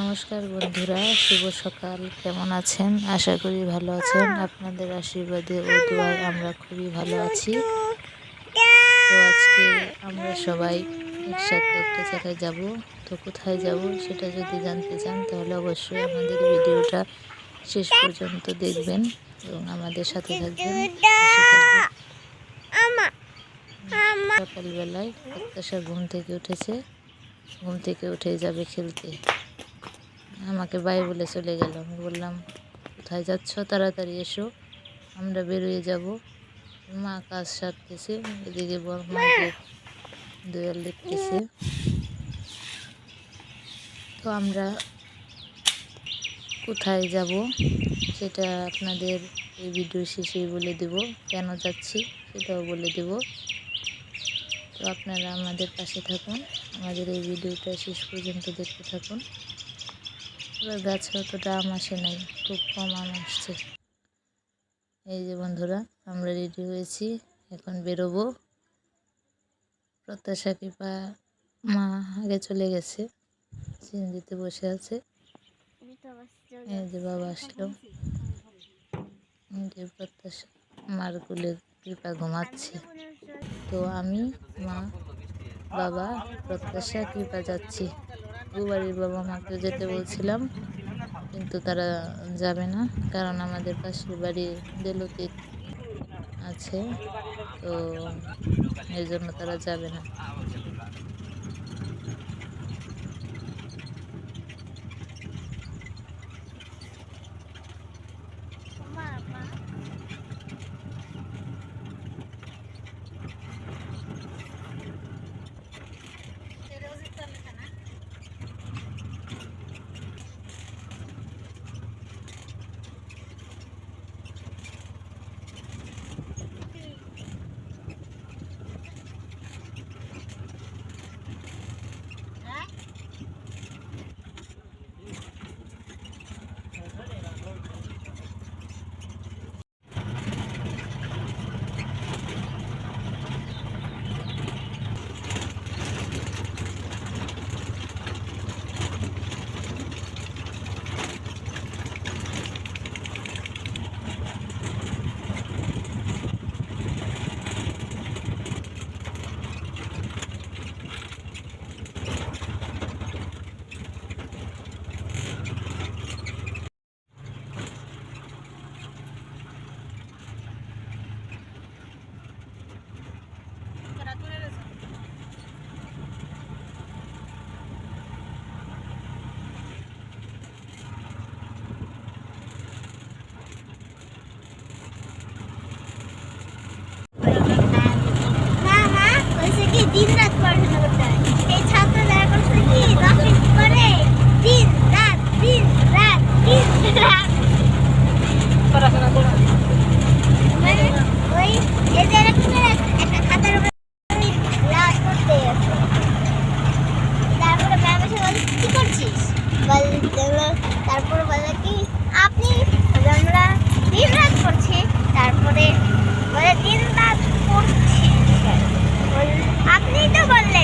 নমস্কার বন্ধুরা, শুভ সকাল। কেমন আছেন? আশা করি ভালো আছেন। আপনাদের আশীর্বাদে ও দোয়ায় আমরা খুবই ভালো আছি। তো আজকে আমরা সবাই একসাথে একটা জায়গায় যাব। তো কোথায় যাব সেটা যদি জানতে চান, তাহলে অবশ্যই আমাদের ভিডিওটা শেষ পর্যন্ত দেখবেন এবং আমাদের সাথে থাকবেন। সকালবেলায় প্রত্যাশা ঘুম থেকে উঠেছে। ঘুম থেকে উঠে যাবে খেলতে। আমাকে বাই বলে চলে গেল। আমি বললাম, কোথায় যাচ্ছ? তাড়াতাড়ি এসো, আমরা বেরোয় যাব। মা কাজ সারতেছে, এদিকে বড় মাকে দোয়াল দেখতেছে। তো আমরা কোথায় যাব সেটা আপনাদের এই ভিডিও শেষে বলে দেব। কেন যাচ্ছি সেটাও বলে দেব। তো আপনারা আমাদের পাশে থাকুন, আমাদের এই ভিডিওটা শেষ পর্যন্ত দেখতে থাকুন। এবার গাছে অতটা আম আসে নাই, খুব কম আম আসছে। এই যে বন্ধুরা, আমরা রেডি হয়েছি, এখন বেরোবো। প্রত্যাশা কৃপা মা আগে চলে গেছে সিন্দিতে বসে আছে। এই যে বাবা আসলো। যে প্রত্যাশা, মার কুলে কৃপা ঘুমাচ্ছে। তো আমি, মা, বাবা, প্রত্যাশা, কৃপা যাচ্ছি। দুবাড়ির বাবা মাকে যেতে বলছিলাম, কিন্তু তারা যাবে না, কারণ আমাদের পাশের বাড়ি দেলতি আছে, তো এই জন্য তারা যাবে না। তারপরে বলে কি আপনি আমরা দিন রাত করছি তারপরে বলে দিন রাত করছি। বলে, আপনিই তো বললেন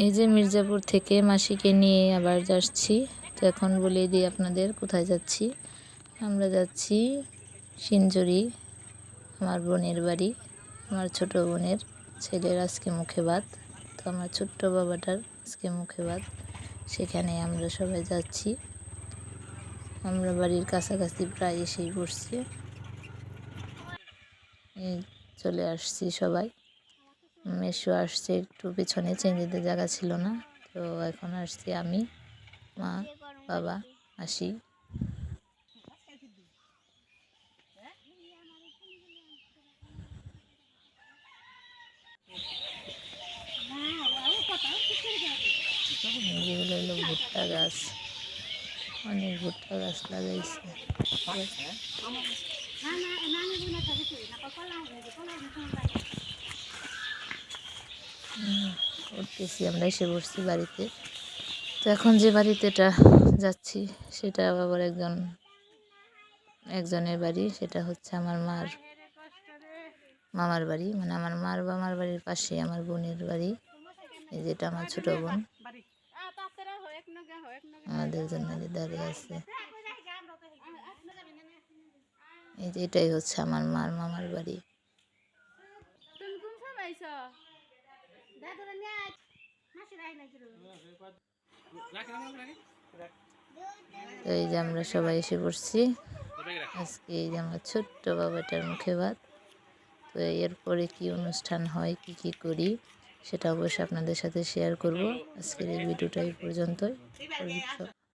এই যে মির্জাপুর থেকে মাসিকে নিয়ে আবার যাচ্ছি। তো এখন বলে দিই আপনাদের কোথায় যাচ্ছি। আমরা যাচ্ছি সিঞ্জুরি আমার বোনের বাড়ি, আমার ছোট বোনের ছেলের আজকে মুখে ভাত, তো আমার ছোট্ট বাবাটার আজকে মুখে ভাত। সেখানে আমরা সবাই যাচ্ছি। আমরা বাড়ির কাছাকাছি প্রায় এসেই পড়ছি। চলে আসছি সবাই। মেশো আসছে, একটু পিছনে চেঞ্জিতে জায়গা ছিল না, তো এখন আসছি আমি, মা, বাবা আসি যেগুলো হলো ভুট্টা গাছ। অনেক ভুট্টা গাছ লাগাইছে। উঠতেছি আমরা, এসে বসছি বাড়িতে। তো এখন যে বাড়িতেটা যাচ্ছি, সেটা আবার একজন, একজনের বাড়ি, সেটা হচ্ছে আমার মার মামার বাড়ি। মানে আমার মার বামার বাড়ির পাশে আমার বোনের বাড়ি, এই যেটা আমার ছোট বোন। আমাদের জন্য যে দাঁড়িয়ে আছে। এই যে এটাই হচ্ছে আমার মার মামার বাড়ি। তো এই যে আমরা সবাই এসে পড়ছি। আজকে এই যে আমার ছোট্ট বাবাটার মুখে ভাত। তো এরপরে কি অনুষ্ঠান হয়, কি কি করি, সেটা অবশ্যই আপনাদের সাথে শেয়ার করব। আজকের এই ভিডিওটা এই পর্যন্তই।